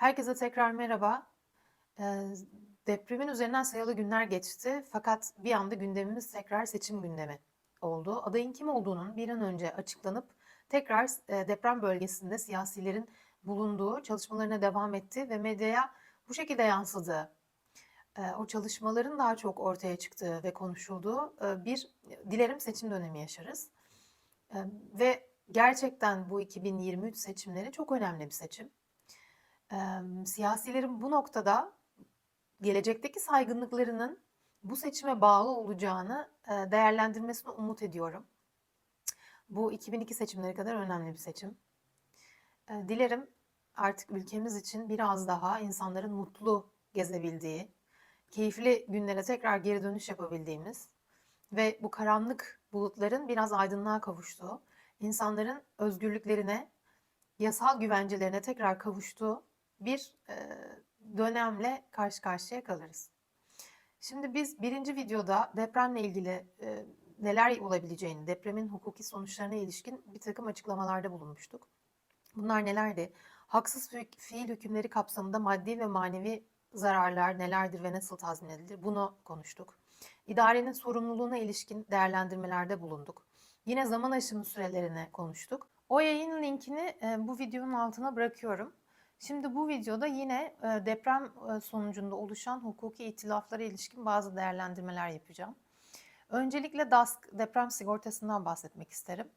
Herkese tekrar merhaba. Eee, depremin üzerinden sayılı günler geçti fakat bir anda gündemimiz tekrar seçim gündemi oldu. Adayın kim olduğunun bir an önce açıklanıp tekrar eee, deprem bölgesinde siyasilerin bulunduğu, çalışmalarına devam ettiği ve medyaya bu şekilde yansıdığı, eee, o çalışmaların daha çok ortaya çıktığı ve konuşulduğu, eee, bir, dilerim seçim dönemi yaşarız. Emm, ve gerçekten bu 2023 seçimleri çok önemli bir seçim. Emm, siyasilerin bu noktada gelecekteki saygınlıklarının bu seçime bağlı olacağını, eee, değerlendirmesini umut ediyorum. Bu 2002 seçimleri kadar önemli bir seçim. Eee, dilerim artık ülkemiz için biraz daha insanların mutlu gezebildiği, keyifli günlere tekrar geri dönüş yapabildiğimiz ve bu karanlık bulutların biraz aydınlığa kavuştuğu, insanların özgürlüklerine, yasal güvencelerine tekrar kavuştuğu bir, eee, dönemle karşı karşıya kalırız. Şimdi biz 1'inci videoda depremle ilgili, eee, neler olabileceğini, depremin hukuki sonuçlarına ilişkin birtakım açıklamalarda bulunmuştuk. Bunlar nelerdi? Haksız fiil hükümleri kapsamında maddi ve manevi zararlar nelerdir ve nasıl tazmin edilir? Bunu konuştuk. İdarenin sorumluluğuna ilişkin değerlendirmelerde bulunduk. Yine zaman aşımı sürelerini konuştuk. O yayın linkini, eee, bu videonun altına bırakıyorum. Şimdi bu videoda yine, eee, deprem, eee, sonucunda oluşan hukuki ihtilaflara ilişkin bazı değerlendirmeler yapacağım. Öncelikle DASK, deprem sigortasından bahsetmek isterim.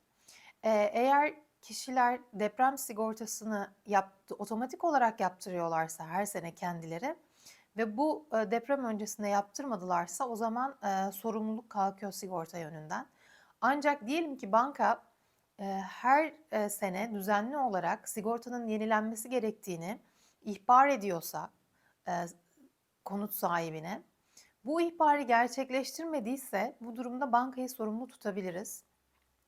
Eee, eğer kişiler deprem sigortasını yaptı otomatik olarak yaptırıyorlarsa her sene kendileri ve bu, deprem öncesinde yaptırmadılarsa o zaman, sorumluluk kalkıyor sigorta yönünden. Ancak diyelim ki banka, her, sene düzenli olarak sigortanın yenilenmesi gerektiğini ihbar ediyorsa, konut sahibine, bu ihbarı gerçekleştirmediyse bu durumda bankayı sorumlu tutabiliriz.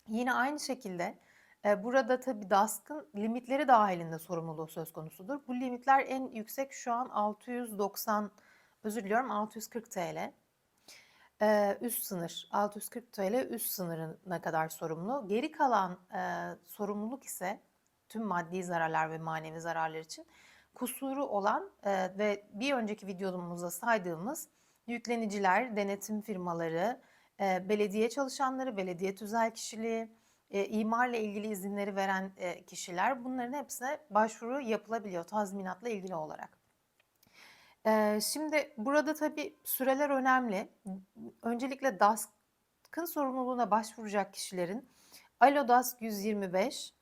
Yine aynı şekilde, burada tabii DASK'ın limitleri dâhilinde sorumluluğu söz konusudur. Bu limitler en yüksek şu an 690 özür diliyorum, TL. Üst sınır, TL üst sınırına kadar sorumlu. Geri kalan, eee, sorumluluk ise tüm maddi zararlar ve manevi zararlar için kusuru olan, eee, ve bir önceki videomuzda saydığımız yükleniciler, denetim firmaları, eee, belediye çalışanları, belediye tüzel kişiliği, eee, imarla ilgili izinleri veren, eee, kişiler bunların hepsine başvuru yapılabiliyor tazminatla ilgili olarak. Eee, şimdi burada tabii süreler önemli. Öncelikle DASK'ın sorumluluğuna başvuracak kişilerin Alo DASK 125,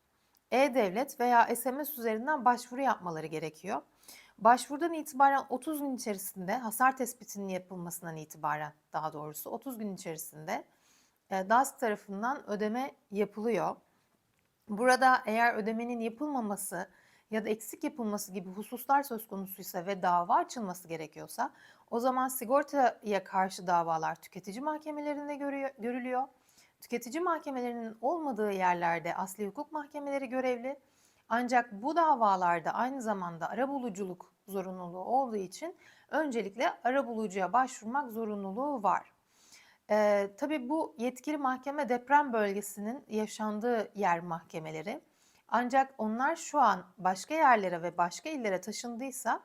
e-Devlet veya SMS üzerinden başvuru yapmaları gerekiyor. Başvurudan itibaren 30 gün içerisinde hasar tespitinin yapılmasından itibaren daha doğrusu 30 gün içerisinde, eee, DASK tarafından ödeme yapılıyor. Burada eğer ödemenin yapılmaması ya da eksik yapılması gibi hususlar söz konusuysa ve dava açılması gerekiyorsa o zaman sigortaya karşı davalar tüketici mahkemelerinde görülüyor. Tüketici mahkemelerinin olmadığı yerlerde asliye hukuk mahkemeleri görevli. Ancak bu davalarda aynı zamanda arabuluculuk zorunluluğu olduğu için öncelikle arabulucuya başvurmak zorunluluğu var. Eee, tabii bu yetkili mahkeme deprem bölgesinin yaşandığı yer mahkemeleri. Ancak onlar şu an başka yerlere ve başka illere taşındıysa,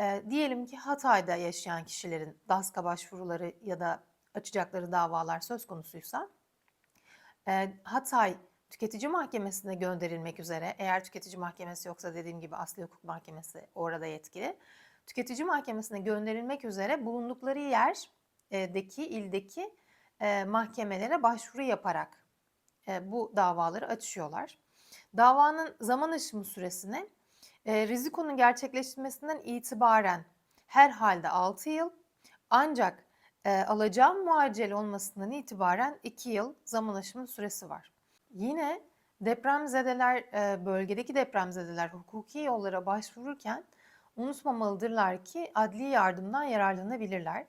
eee, diyelim ki Hatay'da yaşayan kişilerin DASK'a başvuruları ya da açacakları davalar söz konusuysa, eee, Hatay Tüketici Mahkemesi'ne gönderilmek üzere, eğer tüketici mahkemesi yoksa dediğim gibi asliye hukuk mahkemesi orada yetkili. Tüketici mahkemesine gönderilmek üzere bulundukları yer eee, deki ildeki, eee, mahkemelere başvuru yaparak, eee, bu davaları açıyorlar. Davanın zaman aşımı süresine, eee, Riziko'nun gerçekleşmesinden itibaren herhâlde 6 yıl ancak, eee, alacağın muaccel olmasından itibaren 2 yıl zaman aşımı süresi var. Yine depremzedeler, eee, bölgedeki depremzedeler hukuki yollara başvururken unutmamalıdırlar ki adli yardımdan yararlanabilirler.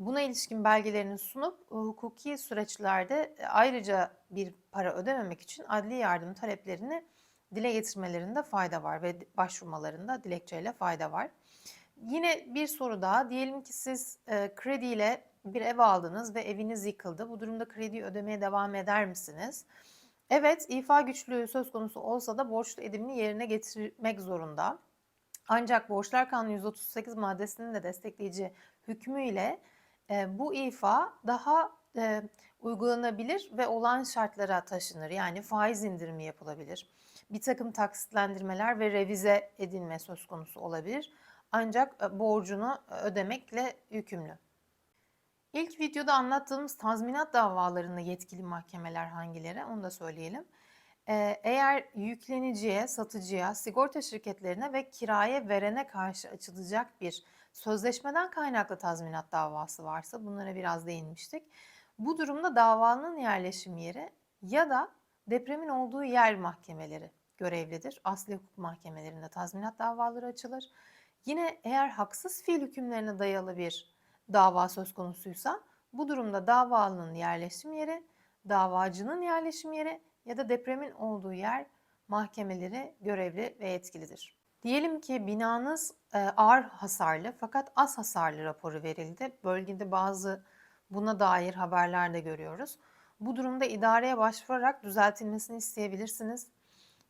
Buna ilişkin belgelerini sunup hukuki süreçlerde, eee, ayrıca bir para ödememek için adli yardım taleplerini dile getirmelerinde fayda var ve başvurmalarında dilekçeyle fayda var. Yine bir soru daha. Diyelim ki siz, eee, krediyle bir ev aldınız ve eviniz yıkıldı. Bu durumda krediyi ödemeye devam eder misiniz? Evet, ifa güçlüğü söz konusu olsa da borçlu edimini yerine getirmek zorunda. Ancak Borçlar Kanunu 138 maddesinin de destekleyici hükmüyle e, bu ifa daha e, uygulanabilir ve olan şartlara taşınır. Yani faiz indirimi yapılabilir. Bir takım taksitlendirmeler ve revize edilme söz konusu olabilir. Ancak e, borcunu ödemekle yükümlü. İlk videoda anlattığımız tazminat davalarında yetkili mahkemeler hangileri onu da söyleyelim. Ee, eğer yükleniciye, satıcıya, sigorta şirketlerine ve kiraya verene karşı açılacak bir sözleşmeden kaynaklı tazminat davası varsa bunlara biraz değinmiştik. Bu durumda davanın yerleşim yeri ya da depremin olduğu yer mahkemeleri görevlidir. Asli hukuk mahkemelerinde tazminat davaları açılır. Yine eğer haksız fiil hükümlerine dayalı bir dava söz konusuysa bu durumda davalının yerleşim yeri, davacının yerleşim yeri ya da depremin olduğu yer mahkemeleri görevli ve yetkilidir. Diyelim ki binanız e, ağır hasarlı fakat az hasarlı raporu verildi. Bölgede bazı buna dair haberler de görüyoruz. Bu durumda idareye başvurarak düzeltilmesini isteyebilirsiniz.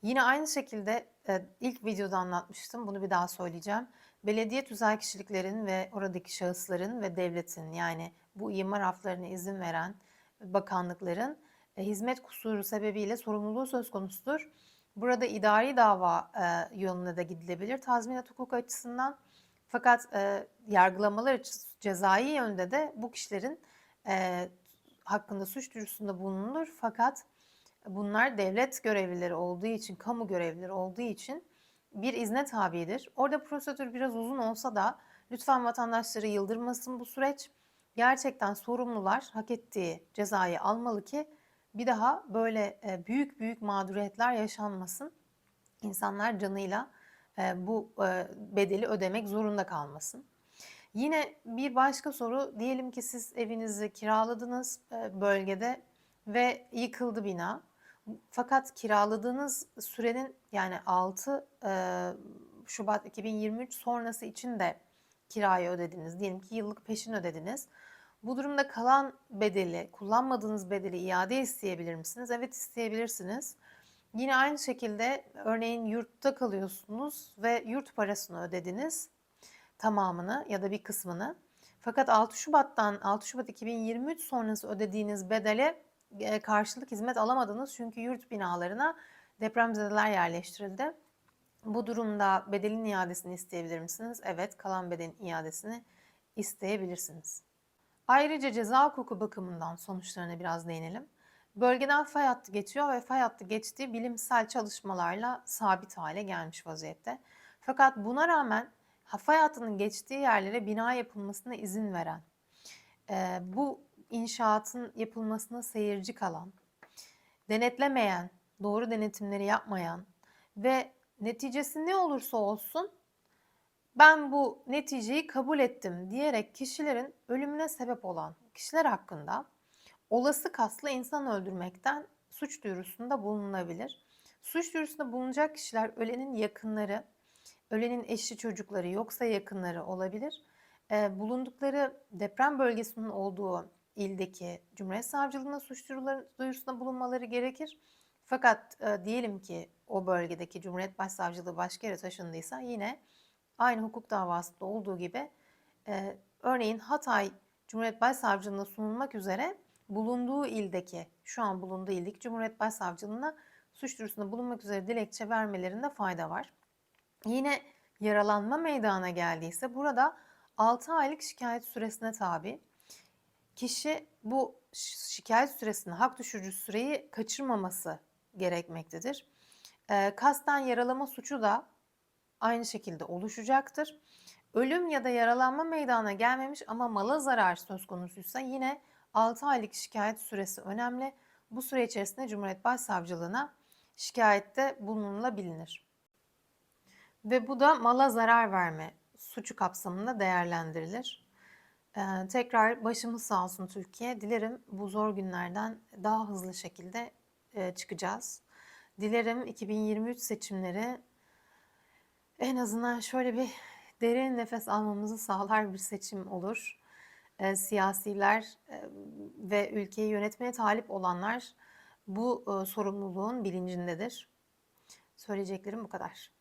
Yine aynı şekilde e, ilk videoda anlatmıştım. Bunu bir daha söyleyeceğim. Belediye tüzel kişiliklerin ve oradaki şahısların ve devletin yani bu imar haflarına izin veren bakanlıkların e, hizmet kusuru sebebiyle sorumluluğu söz konusudur. Burada idari dava e, yoluna da gidilebilir tazminat hukuku açısından. Fakat e, yargılamalar cezai yönde de bu kişilerin e, hakkında suç duyurusunda bulunulur. Fakat bunlar devlet görevlileri olduğu için, kamu görevlileri olduğu için bir izne tabidir. Orada prosedür biraz uzun olsa da lütfen vatandaşları yıldırmasın bu süreç. Gerçekten sorumlular hak ettiği cezayı almalı ki bir daha böyle e, büyük büyük mağduriyetler yaşanmasın. İnsanlar canıyla e, bu e, bedeli ödemek zorunda kalmasın. Yine bir başka soru diyelim ki siz evinizi kiraladınız bölgede ve yıkıldı bina. Fakat kiraladığınız sürenin yani 6 Şubat 2023 sonrası için de kirayı ödediniz. Diyelim ki yıllık peşin ödediniz. Bu durumda kalan bedeli, kullanmadığınız bedeli iade isteyebilir misiniz? Evet isteyebilirsiniz. Yine aynı şekilde örneğin yurtta kalıyorsunuz ve yurt parasını ödediniz tamamını ya da bir kısmını. Fakat 6 Şubat'tan 6 Şubat 2023 sonrası ödediğiniz bedele e, karşılık hizmet alamadınız çünkü yurt binalarına depremzedeler yerleştirildi. Bu durumda bedelin iadesini isteyebilir misiniz? Evet, kalan bedelin iadesini isteyebilirsiniz. Ayrıca ceza hukuku bakımından sonuçlarına biraz değinelim. Bölgeden fay hattı geçiyor ve fay hattı geçtiği bilimsel çalışmalarla sabit hale gelmiş vaziyette. Fakat buna rağmen fay hattının geçtiği yerlere bina yapılmasına izin veren, bu inşaatın yapılmasına seyirci kalan, denetlemeyen, doğru denetimleri yapmayan ve neticesi ne olursa olsun ben bu neticeyi kabul ettim diyerek kişilerin ölümüne sebep olan kişiler hakkında olası kaslı insan öldürmekten suç duyurusunda bulunabilir. Suç duyurusunda bulunacak kişiler ölenin yakınları, ölenin eşi çocukları yoksa yakınları olabilir. Ee, bulundukları deprem bölgesinin olduğu ildeki Cumhuriyet Savcılığına suç duyurusunda bulunmaları gerekir. Fakat e, diyelim ki o bölgedeki Cumhuriyet Başsavcılığı başka yere taşındıysa yine aynı hukuk davasında olduğu gibi e, örneğin Hatay Cumhuriyet Başsavcılığına sunulmak üzere bulunduğu ildeki, şu an bulunduğu ildeki Cumhuriyet Başsavcılığına suç duyurusunda bulunmak üzere dilekçe vermelerinde fayda var. Yine yaralanma meydana geldiyse burada 6 aylık şikayet süresine tabi. Kişi bu şikayet süresini, hak düşürücü süreyi kaçırmaması gerekmektedir. E, kasten yaralama suçu da aynı şekilde oluşacaktır. Ölüm ya da yaralanma meydana gelmemiş ama mala zarar söz konusuysa yine 6 aylık şikayet süresi önemli. Bu süre içerisinde Cumhuriyet Başsavcılığına şikayette bulunulabilir. Ve bu da mala zarar verme suçu kapsamında değerlendirilir. Ee, tekrar başımız sağ olsun Türkiye. Dilerim bu zor günlerden daha hızlı şekilde e, çıkacağız. Dilerim 2023 seçimleri en azından şöyle bir derin nefes almamızı sağlar bir seçim olur. E, siyasiler e, ve ülkeyi yönetmeye talip olanlar bu e, sorumluluğun bilincindedir. Söyleyeceklerim bu kadar.